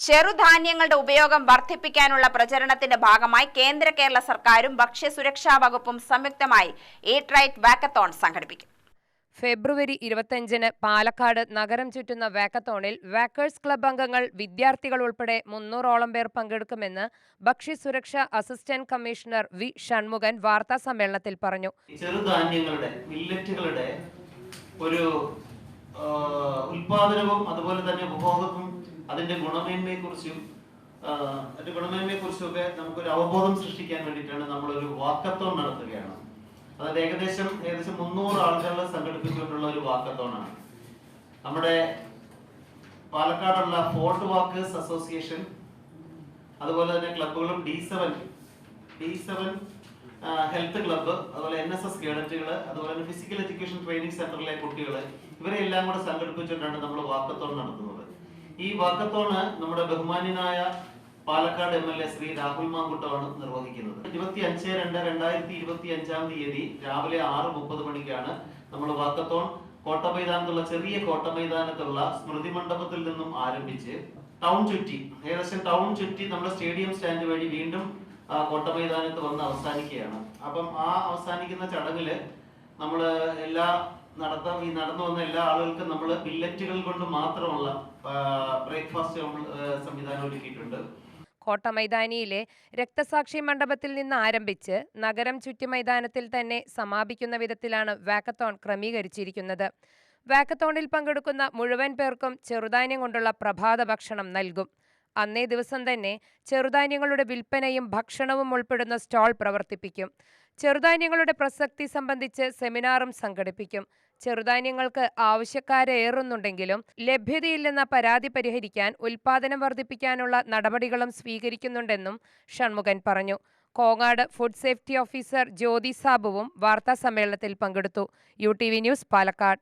ചെറുധാന്യങ്ങളുടെ ഉപയോഗം വർദ്ധിപ്പിക്കാനുള്ള പ്രചരണത്തിന്റെ ഭാഗമായി കേന്ദ്ര കേരള സർക്കാരും ഭക്ഷ്യസുരക്ഷാ വകുപ്പും സംയുക്തമായി ഈറ്റ് റൈറ്റ് വാക്കത്തോൺ സംഘടിപ്പിക്കും. ഫെബ്രുവരി ഇരുപത്തഞ്ചിന് പാലക്കാട് നഗരം ചുറ്റുന്ന വാക്കത്തോണിൽ വാക്കേഴ്സ് ക്ലബ് അംഗങ്ങൾ വിദ്യാർത്ഥികൾ ഉൾപ്പെടെ മുന്നൂറോളം പേർ പങ്കെടുക്കുമെന്ന് ഭക്ഷ്യസുരക്ഷാ അസിസ്റ്റന്റ് കമ്മീഷണർ വി ഷൺമുഖൻ വാർത്താ സമ്മേളനത്തിൽ പറഞ്ഞു. ചെറുധാന്യങ്ങളുടെ മില്ലറ്റുകളുടെ ഒരു ഉൽപാദനവും അതുപോലെ തന്നെ ഉപഭോഗവും അതിന്റെ ഗുണമേന്മയെക്കുറിച്ചും കുറിച്ചും അതിന്റെ ഗുണമേന്മയെക്കുറിച്ചും ഒക്കെ നമുക്കൊരു അവബോധം സൃഷ്ടിക്കാൻ വേണ്ടിയിട്ടാണ് നമ്മളൊരു വാക്കത്തോൺ നടത്തുകയാണ്. അതായത് ഏകദേശം ഏകദേശം മുന്നൂറ് ആളുകളെ സംഘടിപ്പിച്ചുകൊണ്ടുള്ള ഒരു വാക്കത്തോണാണ്. നമ്മുടെ പാലക്കാടുള്ള ഫോർട്ട് വാക്കേഴ്സ് അസോസിയേഷൻ അതുപോലെ തന്നെ ക്ലബുകളും D seven D seven health club അതുപോലെ എൻ എസ് എസ് കേഡറ്റുകൾ അതുപോലെ തന്നെ ഫിസിക്കൽ എഡ്യൂക്കേഷൻ ട്രെയിനിങ് സെന്ററിലെ കുട്ടികൾ ഇവരെ എല്ലാം കൂടെ സംഘടിപ്പിച്ചുകൊണ്ടാണ് നമ്മൾ വാക്കത്തോൺ നടത്തുന്നത്. ഈ വാക്കത്തോണ് നമ്മുടെ ബഹുമാന്യനായ Palakkad M L A Shri Rahul മാങ്കുട്ടമാണ് നിർവഹിക്കുന്നത്. ഇരുപത്തി അഞ്ച് രണ്ട് രണ്ടായിരത്തി ഇരുപത്തി അഞ്ചാം തീയതി രാവിലെ ആറ് മുപ്പത് മണിക്കാണ് നമ്മൾ വാക്കത്തോൺ കോട്ടമൈതാനത്തുള്ള ചെറിയ കോട്ടമൈതാനത്തുള്ള സ്മൃതി മണ്ഡപത്തിൽ നിന്നും ആരംഭിച്ച് ടൗൺ ചുറ്റി ഏകദേശം ടൗൺ ചുറ്റി നമ്മുടെ സ്റ്റേഡിയം സ്റ്റാൻഡ് വഴി വീണ്ടും കോട്ട കോട്ടമൈതാനത്ത് വന്ന് അവസാനിക്കുകയാണ്. അപ്പം ആ അവസാനിക്കുന്ന ചടങ്ങിൽ നമ്മൾ എല്ലാ നടത്ത ഈ നടന്നു വന്ന എല്ലാ ആളുകൾക്കും നമ്മൾ ബില്ലറ്റുകൾ കൊണ്ട് മാത്രമുള്ള ബ്രേക്ക്ഫാസ്റ്റ് സംവിധാനം ഒരുക്കിയിട്ടുണ്ട്. കോട്ടമൈതാനിയിലെ രക്തസാക്ഷി മണ്ഡപത്തിൽ നിന്ന് ആരംഭിച്ച് നഗരം ചുറ്റി മൈതാനത്തിൽ തന്നെ സമാപിക്കുന്ന വിധത്തിലാണ് വാക്കത്തോൺ ക്രമീകരിച്ചിരിക്കുന്നത്. വാക്കത്തോണിൽ പങ്കെടുക്കുന്ന മുഴുവൻ പേർക്കും ചെറുധാന്യം കൊണ്ടുള്ള പ്രഭാത ഭക്ഷണം നൽകും. അന്നേ ദിവസം തന്നെ ചെറുധാന്യങ്ങളുടെ വിൽപ്പനയും ഭക്ഷണവും ഉൾപ്പെടുന്ന സ്റ്റാൾ പ്രവർത്തിപ്പിക്കും. ചെറുധാന്യങ്ങളുടെ പ്രസക്തി സംബന്ധിച്ച് സെമിനാറും സംഘടിപ്പിക്കും. ചെറുധാന്യങ്ങൾക്ക് ആവശ്യക്കാരേറുന്നുണ്ടെങ്കിലും ലഭ്യതയില്ലെന്ന പരാതി പരിഹരിക്കാൻ ഉൽപാദനം വർദ്ധിപ്പിക്കാനുള്ള നടപടികളും സ്വീകരിക്കുന്നുണ്ടെന്നും ഷൺമുഖൻ പറഞ്ഞു. Kongad food safety officer Jyothi സാബുവും വാർത്താ സമ്മേളനത്തിൽ പങ്കെടുത്തു. U T V news Palakkad.